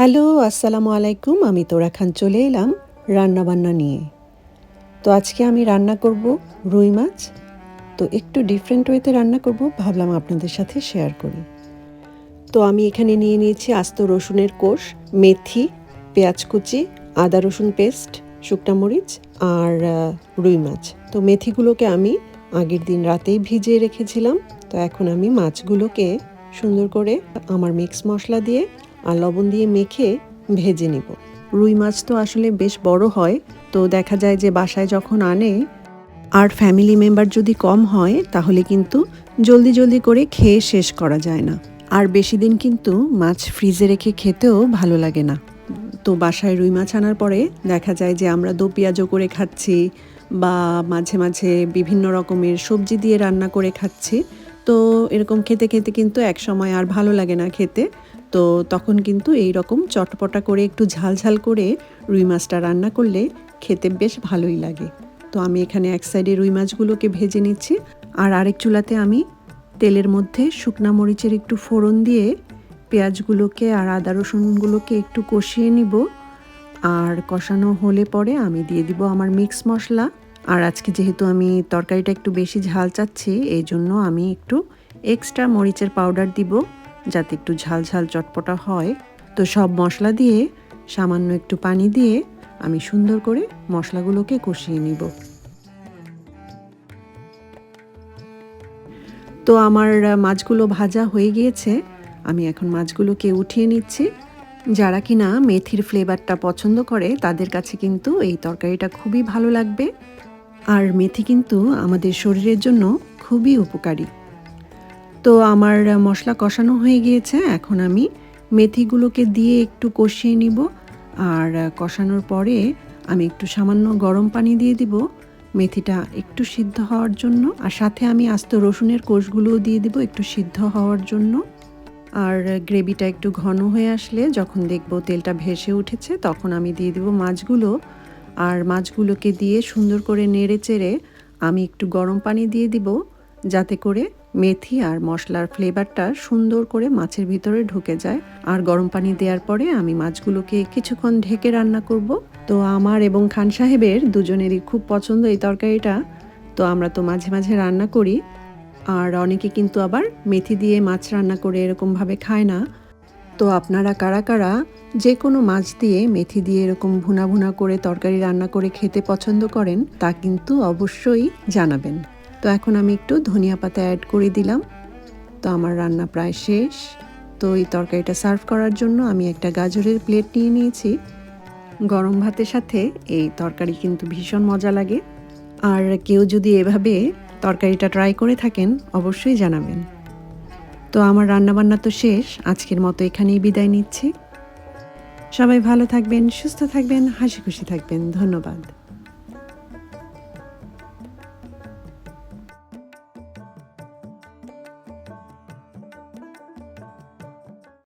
Hello, আসসালামু আলাইকুম। আমি তোরা খান চলে এলাম রান্না বান্না নিয়ে। তো আজকে আমি রান্না করব রুই মাছ। তো একটু ডিফারেন্ট ওয়েতে রান্না করব, ভাবলাম আপনাদের সাথে শেয়ার করি। তো আমি এখানে নিয়ে নিয়েছি আস্ত রসুনের কোষ, মেথি, পেঁয়াজ কুচি, আদা রসুন পেস্ট, শুকনা মরিচ আর রুই মাছ। তো মেথিগুলোকে আমি আগের দিন রাতেই ভিজিয়ে রেখেছিলাম। তো এখন আমি মাছগুলোকে সুন্দর করে আমার মিক্স মশলা দিয়ে আর লবণ দিয়ে মেখে ভেজে নিব। রুই মাছ তো আসলে বেশ বড় হয়, তো দেখা যায় যে বাসায় যখন আনে আর ফ্যামিলি মেম্বার যদি কম হয়, তাহলে কিন্তু জলদি জলদি করে খেয়ে শেষ করা যায় না। আর বেশি দিন কিন্তু মাছ ফ্রিজে রেখে খেতেও ভালো লাগে না। তো বাসায় রুই মাছ আনার পরে দেখা যায় যে আমরা দো পেঁয়াজও করে খাচ্ছি বা মাঝে মাঝে বিভিন্ন রকমের সবজি দিয়ে রান্না করে খাচ্ছি। তো এরকম খেতে খেতে কিন্তু এক সময় আর ভালো লাগে না খেতে। তো তখন কিন্তু এই রকম চটপটা করে একটু ঝাল ঝাল করে রুই মাছটা রান্না করলে খেতে বেশ ভালোই লাগে। তো আমি এখানে এক সাইডে রুই মাছগুলোকে ভেজে নিচ্ছি আর আরেক চুলাতে আমি তেলের মধ্যে শুকনা মরিচের একটু ফোড়ন দিয়ে পেঁয়াজগুলোকে আর আদা রসুনগুলোকে একটু কষিয়ে নিব। আর কষানো হলে পরে আমি দিয়ে দিব আমার মিক্স মশলা। আর আজকে যেহেতু আমি তরকারিটা একটু বেশি ঝাল চাচ্ছি, এই জন্য আমি একটু এক্সট্রা মরিচের পাউডার দিব যাতে একটু ঝাল ঝাল চটপটা হয়। তো সব মশলা দিয়ে, সামান্য একটু পানি দিয়ে আমি সুন্দর করে মশলাগুলোকে কষিয়ে নিব। তো আমার মাছগুলো ভাজা হয়ে গিয়েছে, আমি এখন মাছগুলোকে উঠিয়ে নিচ্ছি। যারা কিনা মেথির ফ্লেভারটা পছন্দ করে, তাদের কাছে কিন্তু এই তরকারিটা খুবই ভালো লাগবে। আর মেথি কিন্তু আমাদের শরীরের জন্য খুবই উপকারী। তো আমার মশলা কষানো হয়ে গিয়েছে, এখন আমি মেথিগুলোকে দিয়ে একটু কষিয়ে নিব। আর কষানোর পরে আমি একটু সামান্য গরম পানি দিয়ে দিব, মেথিটা একটু সিদ্ধ হওয়ার জন্য। আর সাথে আমি আস্ত রসুনের কোষগুলোও দিয়ে দিব একটু সিদ্ধ হওয়ার জন্য। আর গ্রেভিটা একটু ঘন হয়ে আসলে যখন দেখব তেলটা ভেসে উঠেছে, তখন আমি দিয়ে দিব মাছগুলো আর মাছগুলোকে দিয়ে সুন্দর করে নেড়ে চেড়ে আমি একটু গরম পানি দিয়ে দিব, যাতে করে মেথি আর মশলার ফ্লেভারটা সুন্দর করে মাছের ভিতরে ঢুকে যায়। আর গরম পানি দেওয়ার পরে আমি মাছগুলোকে কিছুক্ষণ ঢেকে রান্না করব। তো আমার এবং খান সাহেবের দুজনেরই খুব পছন্দ এই তরকারিটা। তো আমরা তো মাঝে মাঝে রান্না করি। আর অনেকে কিন্তু আবার মেথি দিয়ে মাছ রান্না করে এরকমভাবে খায় না। তো আপনারা কারা কারা যে কোনো মাছ দিয়ে মেথি দিয়ে এরকম ভুনা ভুনা করে তরকারি রান্না করে খেতে পছন্দ করেন, তা কিন্তু অবশ্যই জানাবেন। তো এখন আমি একটু ধনিয়া পাতা অ্যাড করে দিলাম। তো আমার রান্না প্রায় শেষ। তো এই তরকারিটা সার্ভ করার জন্য আমি একটা গাজরের প্লেট নিয়ে নিয়েছি। গরম ভাতের সাথে এই তরকারি কিন্তু ভীষণ মজা লাগে। আর কেউ যদি এভাবে তরকারিটা ট্রাই করে থাকেন, অবশ্যই জানাবেন। তো আমার রান্নাবান্না তো শেষ, আজকের মতো এখানেই বিদায় নিচ্ছি। সবাই ভালো থাকবেন, সুস্থ থাকবেন, হাসি খুশি থাকবেন, ধন্যবাদ।